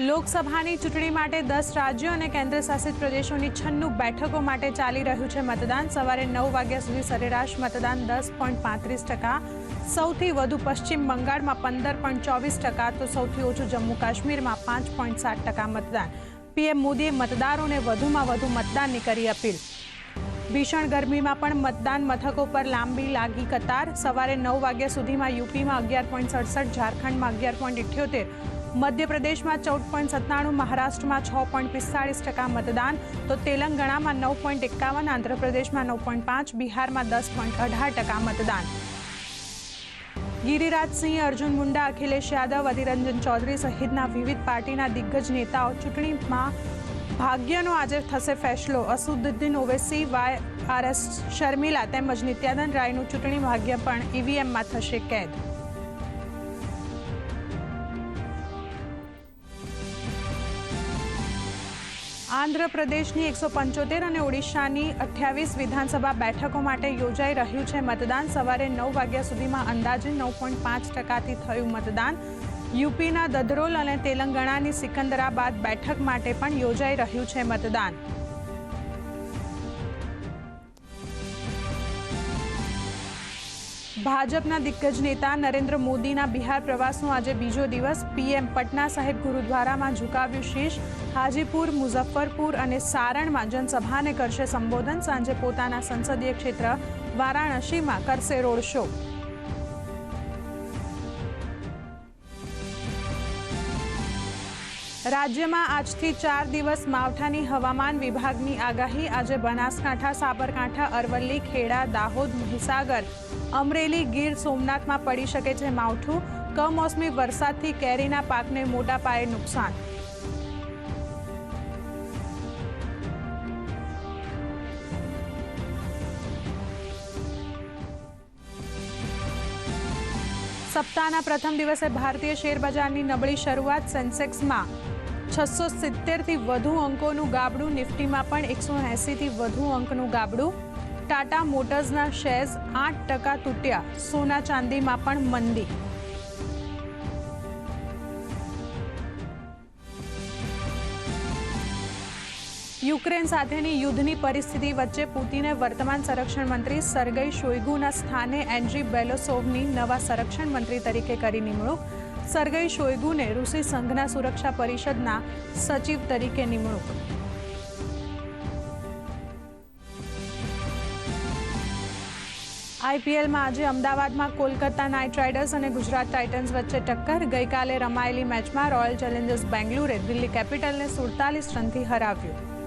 લોકસભાની ચૂંટણી માટે દસ રાજ્યો અને કેન્દ્રશાસિત પ્રદેશોની છન્નું બેઠકો માટે ચાલી રહ્યું છે મતદાન. સવારે નવ વાગ્યા સુધી સરેરાશ મતદાન દસ પોઈન્ટ પાંત્રીસ ટકા, સૌથી વધુ પશ્ચિમ બંગાળમાં પંદર પોઈન્ટ ચોવીસ ટકા, તો સૌથી ઓછું જમ્મુ કાશ્મીરમાં પાંચ પોઈન્ટ સાત ટકા મતદાન. પીએમ મોદીએ મતદારોને વધુમાં વધુ મતદાનની કરી અપીલ. ભીષણ ગરમીમાં પણ મતદાન મથકો પર લાંબી લાગી કતાર. સવારે નવ વાગ્યા સુધીમાં યુપીમાં અગિયાર પોઈન્ટ સડસઠ, ઝારખંડમાં અગિયાર પોઈન્ટ ઇઠ્યોતેર મધ્યપ્રદેશમાં ચૌદ પોઈન્ટ સત્તાણું, મહારાષ્ટ્રમાં છ પોઈન્ટ પિસ્તાળીસ ટકા મતદાન, તો તેલંગાણામાં નવ પોઈન્ટ એકાવન, આંધ્રપ્રદેશમાં નવ પોઈન્ટ પાંચ, બિહારમાં દસ પોઈન્ટ અઢાર ટકા મતદાન. ગિરિરાજસિંહ અર્જુન મુંડા, અખિલેશ યાદવ, અધિરંજન ચૌધરી સહિતના વિવિધ પાર્ટીના દિગ્ગજ નેતાઓ ચૂંટણીમાં ભાગ્યનો આજે થશે ફેસલો. Asaduddin Owaisi, Y R S Sharmila તેમજ નિત્યાનંદ રાયનું ચૂંટણી ભાગ્ય પણ ઈવીએમમાં થશે કેદ. આંધ્રપ્રદેશની એકસો પંચોતેર અને ઓડિશાની અઠ્યાવીસ વિધાનસભા બેઠકો માટે યોજાઈ રહ્યું છે મતદાન. સવારે નવ વાગ્યા સુધીમાં અંદાજે નવ પોઈન્ટ પાંચ ટકાથી થયું મતદાન. યુપીના દદરોલ અને તેલંગાણાની સિકંદરાબાદ બેઠક માટે પણ યોજાઈ રહ્યું છે મતદાન. ભાજપના દિગ્ગજ નેતા નરેન્દ્ર મોદીના બિહાર પ્રવાસનો આજે બીજો દિવસ. પીએમ પટના સાહેબ ગુરુદ્વારામાં ઝુકાવ્યું શીશ. હાજીપુર, મુઝફ્ફરપુર અને સારણમાં જનસભાને કરશે સંબોધન. સાંજે પોતાના સંસદીય ક્ષેત્ર વારાણસીમાં કરશે રોડ શો. રાજ્યમાં આજથી ચાર દિવસ માવઠાની હવામાન વિભાગની આગાહી. આજે બનાસકાંઠા, સાબરકાંઠા, અરવલ્લી, ખેડા, દાહોદ, મહીસાગર, અમરેલી, ગીર સોમનાથમાં પડી શકે છે માવઠું. કમોસમી વરસાદથી કેરીના પાકને મોટા પાયે નુકસાન. સપ્તાહના પ્રથમ દિવસે ભારતીય શેર બજારની નબળી શરૂઆત સેન્સેક્સમાં. છસો સિત્તેરથી વધુ અંકોનું ગાબડું, નિફ્ટીમાં પણ એકસો એંસીથી વધુ અંકનું ગાબડું. ટાટા મોટર્સના શેર્સ આઠ ટકા તૂટ્યા, સોના ચાંદીમાં પણ મંદી. યુક્રેન સાથેની યુદ્ધની પરિસ્થિતિ વચ્ચે પુતિને વર્તમાન સંરક્ષણ મંત્રી સરગઈ શોઇગુના સ્થાને એન્ડ્રી બેલોસોવની નવા સંરક્ષણ મંત્રી તરીકે કરી નિમણૂક. સરગઈ શોઈગુને રૂસી સંઘના સુરક્ષા પરિષદના સચિવ તરીકે નિમણૂક. આઈપીએલમાં આજે અમદાવાદમાં કોલકાતા નાઇટ રાઇડર્સ અને ગુજરાત ટાઇટન્સ વચ્ચે ટક્કર. ગઈકાલે રમાયેલી મેચમાં રોયલ ચેલેન્જર્સ બેંગ્લુરે દિલ્હી કેપિટલને સુડતાલીસ રનથી હરાવ્યું.